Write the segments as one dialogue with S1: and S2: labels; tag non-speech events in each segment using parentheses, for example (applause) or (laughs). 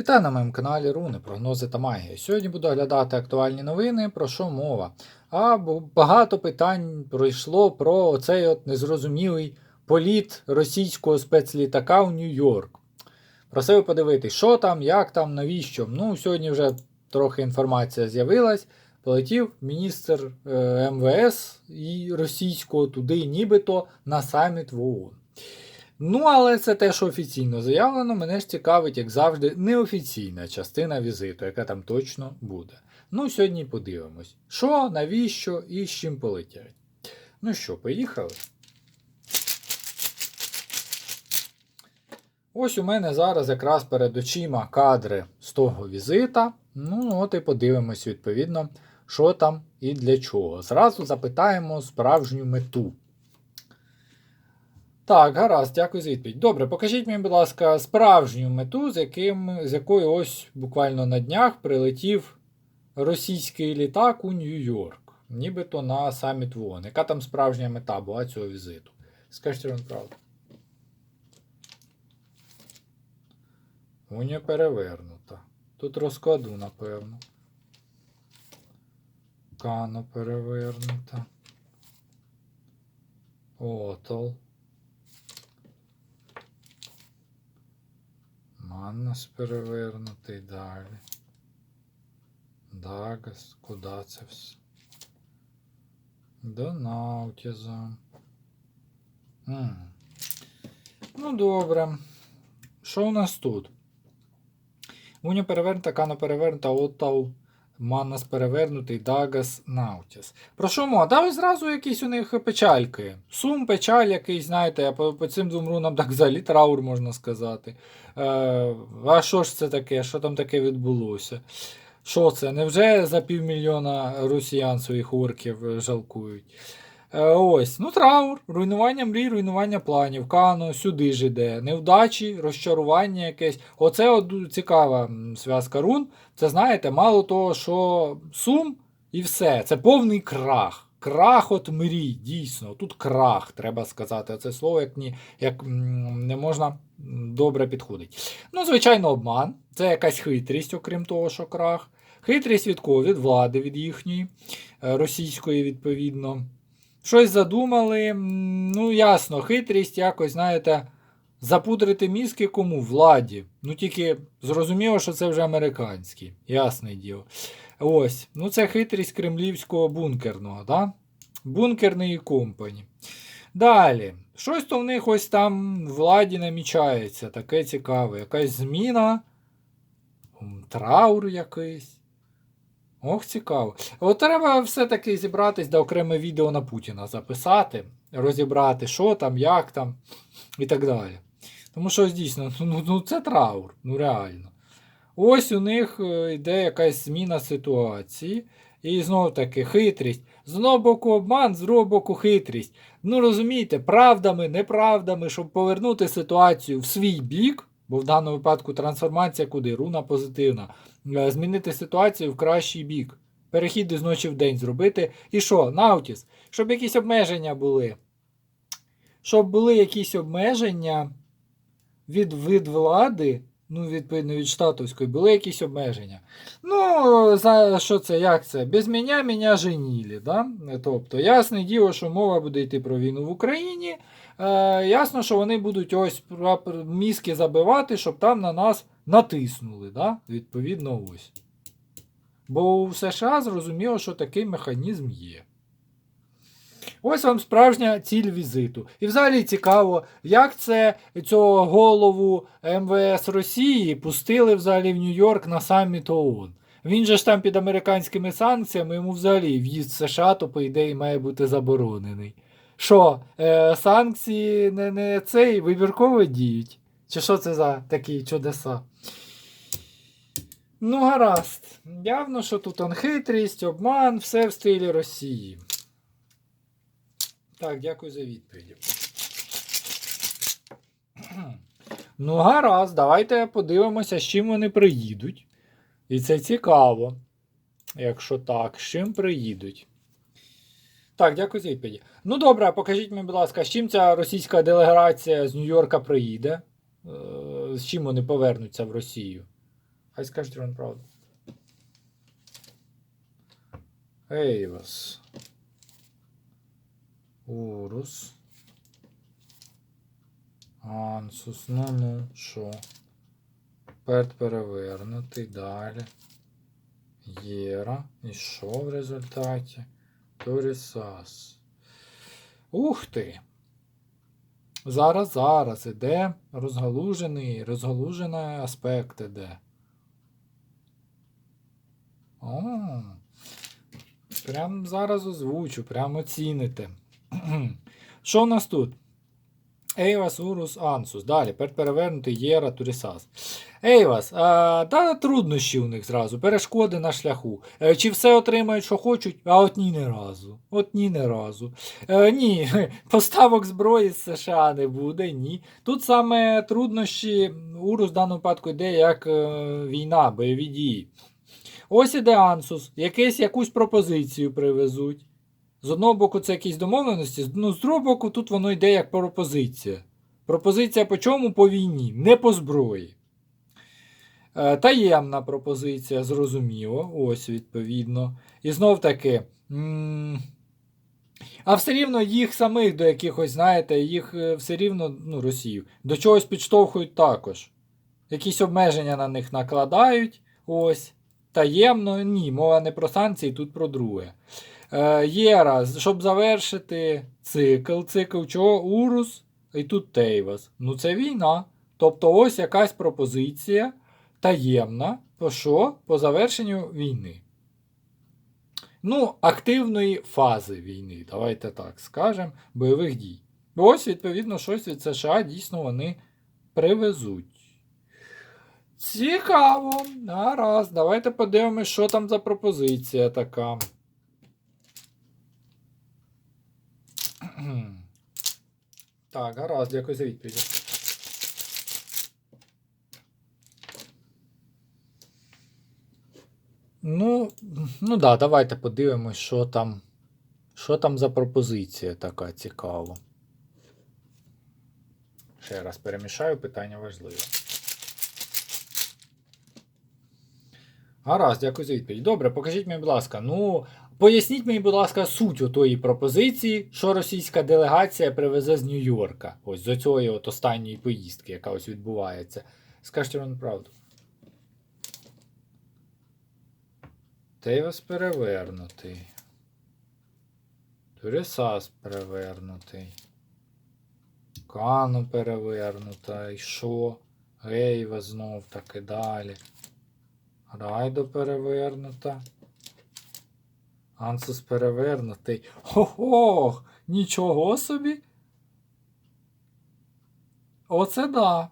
S1: Вітаю на моєму каналі Руни, прогнози та магія. Сьогодні буду оглядати актуальні новини, про що мова. А багато питань пройшло про цей от незрозумілий політ російського спецлітака у Нью-Йорк. Просив подивитись, що там, як там, навіщо. Ну, сьогодні вже трохи інформація з'явилась. Полетів міністр е, МВС і російського туди, нібито на саміт в ООН. Ну, але це те, що офіційно заявлено, мене ж цікавить, як завжди, неофіційна частина візиту, яка там точно буде. Ну, сьогодні подивимось, що, навіщо і з чим полетять. Ну що, поїхали? Ось у мене зараз якраз перед очима кадри з того візита. Ну, от і подивимось, відповідно, що там і для чого. Зразу запитаємо справжню мету. Так, гаразд, дякую за відповідь. Добре, покажіть мені, будь ласка, справжню мету, з, яким, з якою ось буквально на днях прилетів російський літак у Нью-Йорк, нібито на саміт ВОН. Яка там справжня мета була цього візиту? Скажіть вам правду. Уня перевернута. Тут розкладу, напевно. Кано перевернута. Отол. Маннас перевернутий далі. Дагас, куди це все? До Наутіза. Ну, добре. Що у нас тут? Уня перевернута, Кано перевернута, Отал, Маннас перевернутий, Дагас, Наутіс. Про що мова? дав зразу якісь у них печальки. Сум, печаль якийсь, знаєте, а по, по цим двом рунам так взагалі траур можна сказати. Е, а що ж це таке? Що там таке відбулося? Що це? Невже за півмільйона росіян своїх орків жалкують? Е, ось, ну траур, руйнування мрій, руйнування планів, кано, сюди ж іде. Невдачі, розчарування якесь. Оце от цікава зв'язка рун. Це знаєте, мало того, що сум і все. Це повний крах. Крах от мрій, дійсно. Тут крах, треба сказати. Це слово як, ні, як не можна добре підходить. Ну, звичайно, обман. Це якась хитрість, окрім того, що крах. Хитрість від кого? Від влади, від їхньої, е, російської, відповідно. Щось задумали. Ну, ясно, хитрість якось, знаєте, запудрити мізки кому? Владі. Ну, тільки зрозуміло, що це вже американські. Ясне діло. Ось. Ну, це хитрість кремлівського бункерного, да? Бункерної компані. Далі. Щось то в них ось там владі намічається. Таке цікаве. Якась зміна. Траур якийсь. Ох, цікаво. От треба все-таки зібратись до окреме відео на Путіна записати, розібрати, що там, як там і так далі. Тому що дійсно, ну, ну це траур, ну реально. Ось у них е, йде якась зміна ситуації. І знову таки хитрість. З одного боку обман, з другого боку хитрість. Ну розумієте, правдами, неправдами, щоб повернути ситуацію в свій бік, бо в даному випадку трансформація куди? Руна позитивна. Е, Змінити ситуацію в кращий бік. Перехід із ночі в день зробити. І що? Наутіс? Щоб якісь обмеження були. Щоб були якісь обмеження від, від влади, ну, відповідно, від штатовської, були якісь обмеження. Ну, за що це, як це? Без мене мене женілі. Да? Тобто, ясне діло, що мова буде йти про війну в Україні. Е, ясно, що вони будуть ось мізки забивати, щоб там на нас натиснули. Да? Відповідно, ось. Бо у США зрозуміло, що такий механізм є. Ось вам справжня ціль візиту. І взагалі цікаво, як це цього голову МВС Росії пустили взагалі в Нью-Йорк на саміт ООН. Він же ж там під американськими санкціями, йому взагалі в'їзд в США, то по ідеї має бути заборонений. Що, е, санкції не, не цей вибірково діють? Чи що це за такі чудеса? Ну, гаразд. Явно, що тут он хитрість, обман, все в стилі Росії. Так, дякую за відповідь. (clears throat) Ну, гаразд, давайте подивимося, з чим вони приїдуть. І це цікаво. Якщо так, з чим приїдуть. Так, дякую за відповіді. Ну добре, покажіть мені, будь ласка, з чим ця російська делегація з Нью-Йорка приїде? Е, З чим вони повернуться в Росію? Хай скажуть вам правду. Ейвас. Урус. Ансус. Ну ну, що? Перт перевернутий. Далі. Єра. І що в результаті? Торісас. Ух ти! Зараз, зараз іде розгалужений, розгалужений аспект іде. О, прям зараз озвучу, прям оціните. Що у нас тут? Ейвас, Урус, Ансус. Далі, перевернутий Єра, Турісас. Ейвас, а, та труднощі у них зразу, перешкоди на шляху. Е, Чи все отримають, що хочуть, а от ні не разу. От ні не разу. Е, ні, (laughs) поставок зброї з США не буде, ні. Тут саме труднощі Урус в даному випадку йде як е, війна, бойові дії. Ось іде Ансус, якийсь, якусь пропозицію привезуть. З одного боку, це якісь домовленості, ну, з другого боку, тут воно йде як пропозиція. Пропозиція по чому? По війні, не по зброї. Е, таємна пропозиція, зрозуміло. Ось, відповідно. І знов таки. А все рівно їх самих до якихось, знаєте, їх е, все рівно, ну, Росію, до чогось підштовхують також. Якісь обмеження на них накладають. Ось. Таємно, ні, мова не про санкції, тут про друге. Е, Єра, щоб завершити цикл, цикл чого? Урус і тут Тейвас. Ну це війна. Тобто ось якась пропозиція таємна. По що? По завершенню війни. Ну, активної фази війни, давайте так скажемо, бойових дій. Ось, відповідно, щось від США дійсно вони привезуть. Цікаво. Гаразд, давайте подивимось, що там за пропозиція така. Так, гаразд, дякую за відповідь. Ну, ну да, давайте подивимось, що там. Що там за пропозиція така цікава. Ще раз перемішаю, питання важливе. Гаразд, дякую за відповідь. Добре, покажіть мені, будь ласка. Ну, поясніть мені, будь ласка, суть отої пропозиції, що російська делегація привезе з Нью-Йорка. Ось з цієї от останньої поїздки, яка ось відбувається. Скажіть вам правду. Тейвас перевернутий. Турісас перевернутий. Кану перевернута. І що? Гейва знов таки далі. Райдо перевернута. Ансус перевернутий. Хо-хо! Нічого собі. Оце да.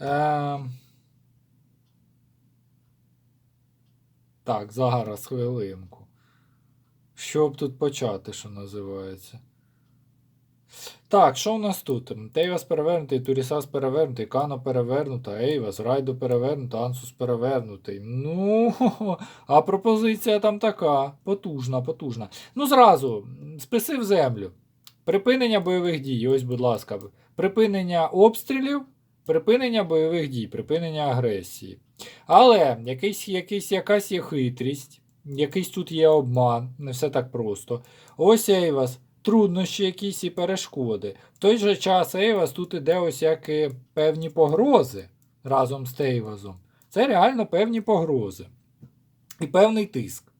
S1: Ем... Так, зараз хвилинку. Що б тут почати, що називається? Так, що у нас тут? Тейвас перевернутий, Турісас перевернутий, Кано перевернута, Ейвас, Райдо перевернута, Ансус перевернутий. Ну, а пропозиція там така. Потужна, потужна. Ну, зразу, списи в землю. Припинення бойових дій. Ось, будь ласка, припинення обстрілів, припинення бойових дій, припинення агресії. Але якийсь, якийсь, якась є хитрість, якийсь тут є обман, не все так просто. Ось Ейвас, труднощі якісь і перешкоди. В той же час Ейвас тут іде ось як і певні погрози разом з Тейвазом. Це реально певні погрози. І певний тиск.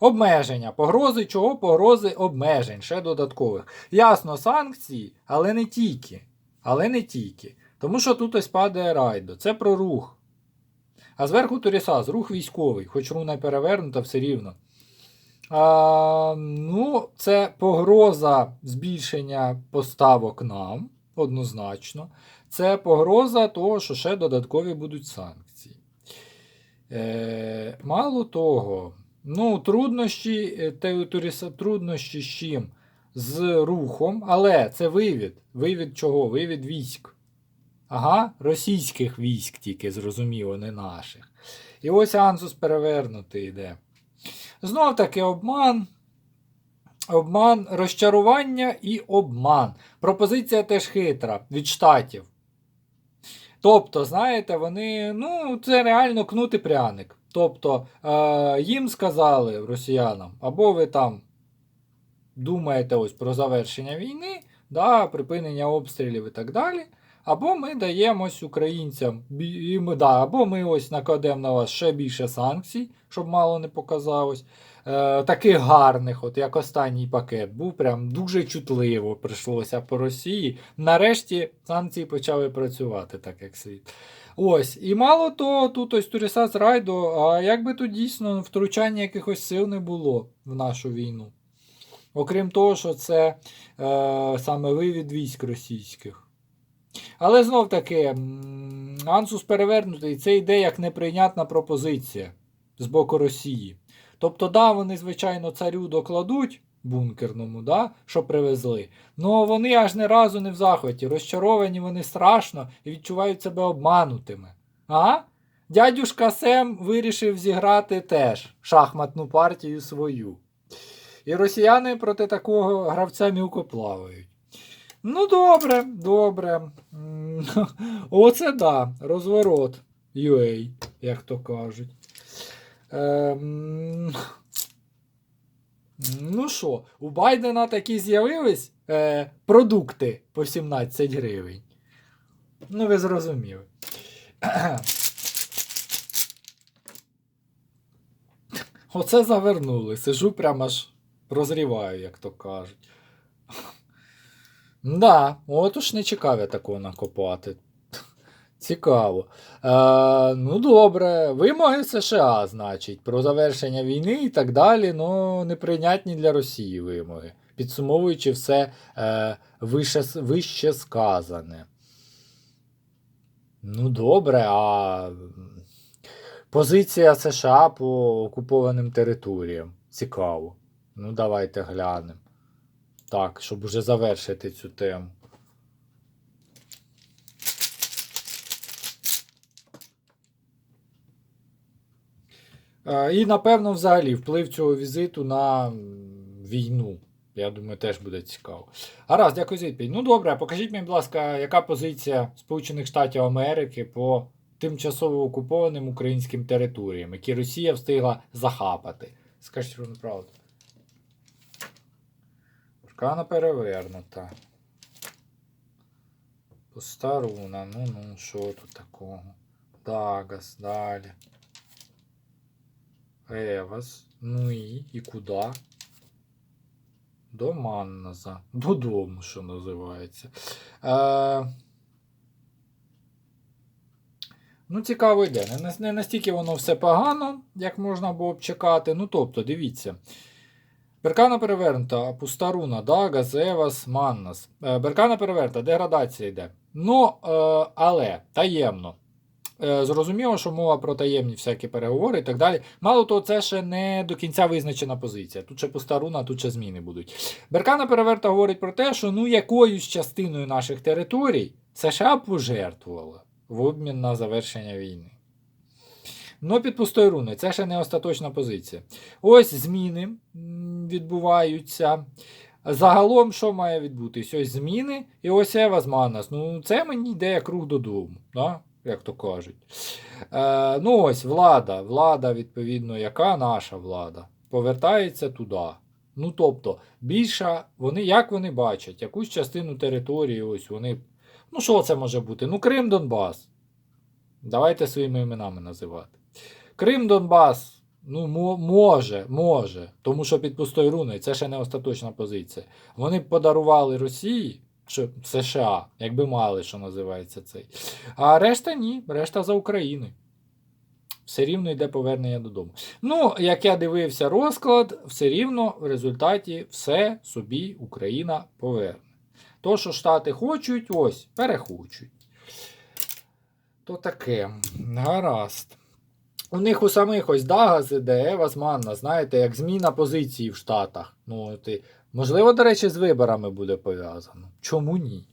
S1: Обмеження. Погрози чого? Погрози обмежень, ще додаткових. Ясно, санкції, але не тільки. Але не тільки. Тому що тут ось падає райдо. Це про рух. А зверху Турісас, рух військовий, хоч руна перевернута все рівно. А, ну, це погроза збільшення поставок нам, однозначно. Це погроза того, що ще додаткові будуть санкції. Е, мало того, ну, труднощі, е, труднощі з чим? З рухом, але це вивід. Вивід чого? Вивід військ. Ага, російських військ тільки, зрозуміло, не наших. І ось Ансус перевернутий йде. Знов таки обман. Обман, розчарування і обман. Пропозиція теж хитра від штатів. Тобто, знаєте, вони, ну, це реально кнути пряник. Тобто, е, їм сказали росіянам, або ви там думаєте ось про завершення війни, да, припинення обстрілів і так далі. Або ми даємось українцям, і ми, да, або ми ось накладемо на вас ще більше санкцій, щоб мало не показалось. Е, таких гарних, от як останній пакет, був прям дуже чутливо прийшлося по Росії. Нарешті санкції почали працювати так, як слід. Ось, і мало того, тут ось Турісац Райдо, а якби тут дійсно втручання якихось сил не було в нашу війну. Окрім того, що це е, саме вивід військ російських. Але знов таки, Ансус перевернутий, це йде як неприйнятна пропозиція з боку Росії. Тобто, да, вони, звичайно, царю докладуть бункерному, да, що привезли. Ну вони аж не разу не в захваті. Розчаровані вони страшно і відчувають себе обманутими. А? Дядюшка Сем вирішив зіграти теж шахматну партію свою. І росіяни проти такого гравця мілко плавають. Ну, добре, добре. (laughs) Оце да, розворот UA, як то кажуть. Ем... Ну що, у Байдена такі з'явились е, продукти по 17 гривень. Ну, ви зрозуміли. (clears throat) Оце завернули. Сижу прямо аж прозріваю, як то кажуть. Да, от уж не чекав я такого накопати. (laughs) Цікаво. Е, ну, добре, вимоги США, значить, про завершення війни і так далі, ну, неприйнятні для Росії вимоги, підсумовуючи все е, вище, вище сказане. Ну, добре, а позиція США по окупованим територіям. Цікаво. Ну, давайте глянемо. Так, щоб уже завершити цю тему. Е, І, напевно, взагалі вплив цього візиту на війну. Я думаю, теж буде цікаво. Гаразд, дякую за відповідь. Ну добре, покажіть мені, будь ласка, яка позиція Сполучених Штатів Америки по тимчасово окупованим українським територіям, які Росія встигла захапати. Скажіть вам правду. Аркана перевернута. Постаруна, ну ну, що тут такого? Дагас, далі. Евас. Ну і, і куди? До Манназа. Додому, що називається. Е... Ну, цікаво йде. Не, настільки воно все погано, як можна було б чекати. Ну, тобто, дивіться. Беркана перевернута, пуста руна, Дагас, Евас, Маннас. Е, Беркана перевернута, деградація йде. Ну, е, але таємно. Е, Зрозуміло, що мова про таємні всякі переговори і так далі. Мало того, це ще не до кінця визначена позиція. Тут ще пуста руна, тут ще зміни будуть. Беркана переверта говорить про те, що ну якоюсь частиною наших територій США пожертвувала в обмін на завершення війни. Ну, під пустою руною, це ще не остаточна позиція. Ось зміни відбуваються. Загалом, що має відбутись? Ось зміни, і ось Ева з Манас. Ну, це мені йде як рух додому, да? як то кажуть. Е, ну, ось влада. Влада, відповідно, яка наша влада, повертається туди. Ну, тобто, більша, вони, як вони бачать, якусь частину території, ось вони. Ну, що це може бути? Ну, Крим, Донбас. Давайте своїми іменами називати. Крим, Донбас. Ну, може, може. Тому що під пустою руною це ще не остаточна позиція. Вони б подарували Росії, що США, якби мали, що називається цей. А решта ні, решта за Україною. Все рівно йде повернення додому. Ну, як я дивився розклад, все рівно в результаті все собі Україна поверне. То, що Штати хочуть, ось, перехочуть. То таке. Гаразд. У них у самих ось Дагас іде, Евас Манна, знаєте, як зміна позиції в Штатах. Ну, і, можливо, до речі, з виборами буде пов'язано. Чому ні?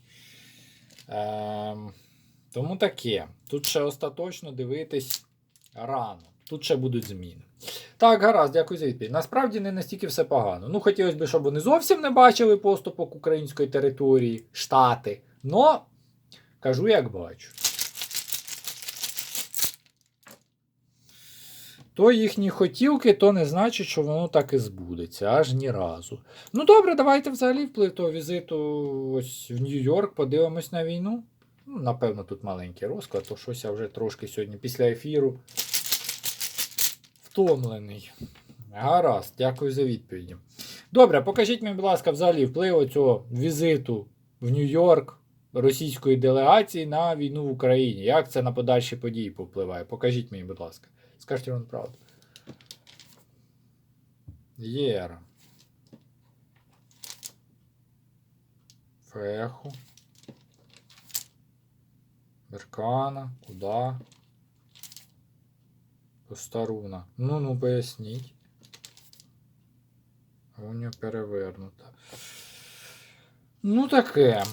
S1: Ем, тому таке. Тут ще остаточно дивитись рано. Тут ще будуть зміни. Так, гаразд, дякую за відповідь. Насправді не настільки все погано. Ну, хотілося б, щоб вони зовсім не бачили поступок української території, штати. Но кажу, як бачу. То їхні хотілки, то не значить, що воно так і збудеться, аж ні разу. Ну добре, давайте взагалі вплив того візиту ось в Нью-Йорк, подивимось на війну. Ну, напевно, тут маленький розклад, то щось я вже трошки сьогодні після ефіру втомлений. Гаразд, дякую за відповіді. Добре, покажіть мені, будь ласка, взагалі вплив цього візиту в Нью-Йорк російської делегації на війну в Україні. Як це на подальші події повпливає? Покажіть мені, будь ласка. Скажіть вам правду. Єра. Феху. Беркана. Куда? Постаруна. Ну, ну, поясніть. Уня перевернута. Ну, таке.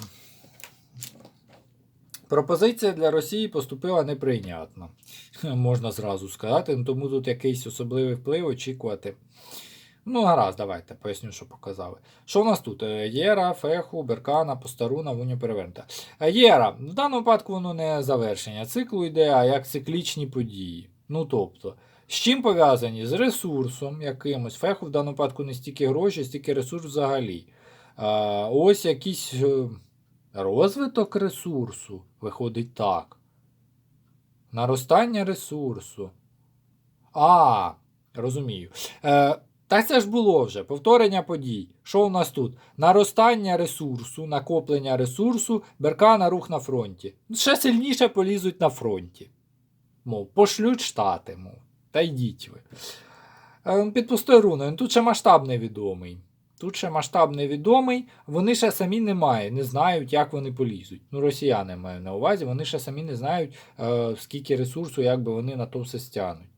S1: Пропозиція для Росії поступила неприйнятно. (laughs) Можна зразу сказати, ну, тому тут якийсь особливий вплив очікувати. Ну, гаразд, давайте поясню, що показали. Що у нас тут? Е, Єра, Феху, Беркана, Постаруна, Вуня перевернута. Е, Єра, в даному випадку воно не завершення циклу йде, а як циклічні події. Ну тобто, з чим пов'язані? З ресурсом якимось. Феху в даному випадку не стільки гроші, стільки ресурс взагалі. А, ось якийсь е, розвиток ресурсу виходить так. Наростання ресурсу. А, розумію. Е, так це ж було вже. Повторення подій. Що у нас тут? Наростання ресурсу, накоплення ресурсу, беркана рух на фронті. Ще сильніше полізуть на фронті. Мов, пошлють штати, мов. Та йдіть ви. Е, Під пустою руною. Тут ще масштаб невідомий. Тут ще масштаб невідомий, вони ще самі не мають, не знають, як вони полізуть. Ну, росіяни маю на увазі, вони ще самі не знають, е, скільки ресурсу, як би вони на то все стягнуть.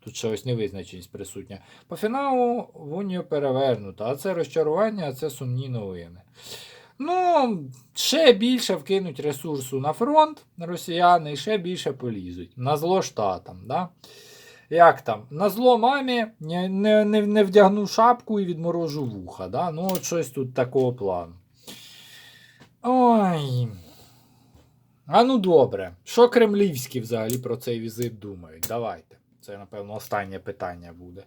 S1: Тут ще ось невизначеність присутня. По фіналу Вунію перевернуто, а це розчарування, а це сумні новини. Ну, ще більше вкинуть ресурсу на фронт росіяни і ще більше полізуть. На зло штатам. Да? Як там? На зло мамі не, не, не, не вдягну шапку і відморожу вуха. Да? Ну, от щось тут такого плану. Ой. А ну добре. Що кремлівські взагалі про цей візит думають? Давайте. Це, напевно, останнє питання буде.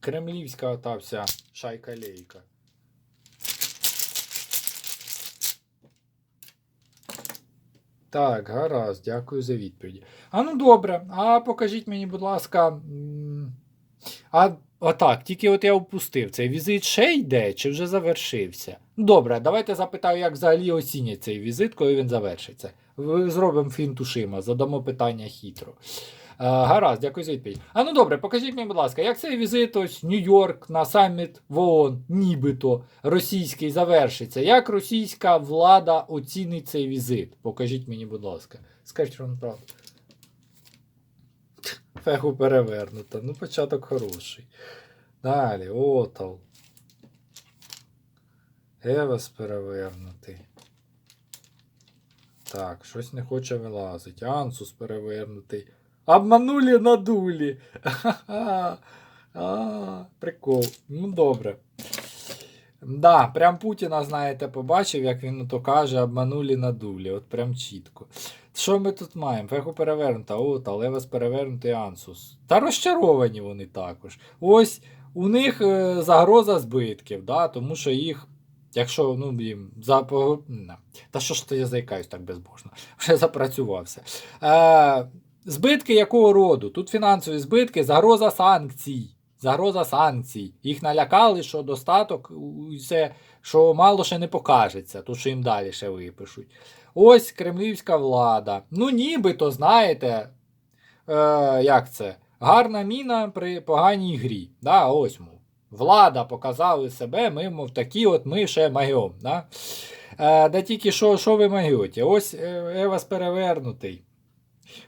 S1: Кремлівська та вся шайка-лейка. Так, гаразд, дякую за відповіді. А ну добре, а покажіть мені, будь ласка. А, отак, тільки от я опустив. Цей візит ще йде чи вже завершився? Добре, давайте запитаю, як взагалі оцінять цей візит, коли він завершиться. Зробимо фінтушима, задамо питання хитро. А, гаразд, дякую за відповідь. А ну добре, покажіть мені, будь ласка, як цей візит ось Нью-Йорк на саміт в ООН, нібито російський завершиться? Як російська влада оцінить цей візит? Покажіть мені, будь ласка. Скажіть вам правду. Фегу перевернуто. Ну, початок хороший. Далі, Отал. Евес перевернутий. Так, щось не хоче вилазить. Ансус перевернутий. Обманули надулі. Ха-ха. (laughs) Прикол. Ну добре. Да, прям Путіна, знаєте, побачив, як він то каже, обманули надулі. От прям чітко. Що ми тут маємо? Феху перевернута, о, та Левес перевернутий Ансус. Та розчаровані вони також. Ось у них е, загроза збитків, да, тому що їх. Якщо, ну, їм за. Та що ж то я заїкаюсь так безбожно? (laughs) Вже запрацювався. Е, збитки якого роду? Тут фінансові збитки, загроза санкцій. Загроза санкцій. Їх налякали, що достаток, все, що мало ще не покажеться, то що їм далі ще випишуть. Ось кремлівська влада. Ну, нібито, знаєте, е, як це? Гарна міна при поганій грі. Да, ось мов. Влада показали себе, ми, мов такі, от ми ще магіом. Да? Е, да тільки що, що ви магіоті? Ось е, Евас перевернутий.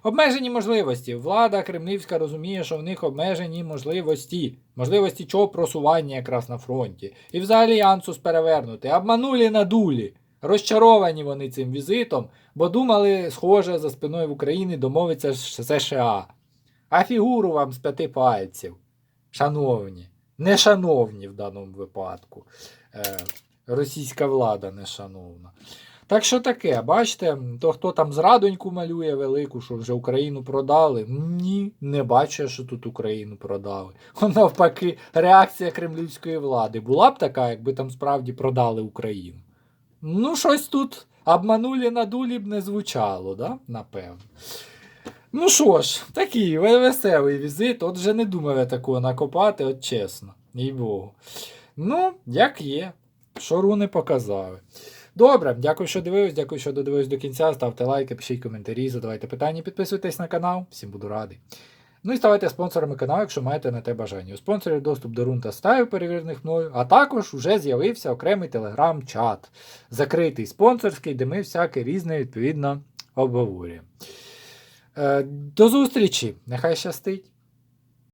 S1: Обмежені можливості. Влада кремлівська розуміє, що в них обмежені можливості. Можливості чого просування якраз на фронті. І взагалі Ансус перевернутий. Обманулі надулі. Розчаровані вони цим візитом, бо думали, схоже, за спиною в Україні домовиться США. А фігуру вам з п'яти пальців. Шановні, не шановні в даному випадку. Е, російська влада не шановна. Так що таке, бачите, то хто там зрадоньку малює велику, що вже Україну продали. Ні, не бачу, що тут Україну продали. (laughs) Навпаки, реакція кремлівської влади була б така, якби там справді продали Україну. Ну, щось тут обманулі надулі б не звучало, да? напевно. Ну що ж, такий веселий візит. От вже не думав я такого накопати, от чесно, їй Богу. Ну, як є, що руни показали. Добре, дякую, що дивились, дякую, що додивились до кінця. Ставте лайки, пишіть коментарі, задавайте питання, підписуйтесь на канал. Всім буду радий. Ну і ставайте спонсорами каналу, якщо маєте на те бажання. У спонсорів доступ до рун та стаю, перевірених мною, а також вже з'явився окремий телеграм-чат, закритий спонсорський, де ми всяке різне відповідно обговорюємо. Е, До зустрічі! Нехай щастить!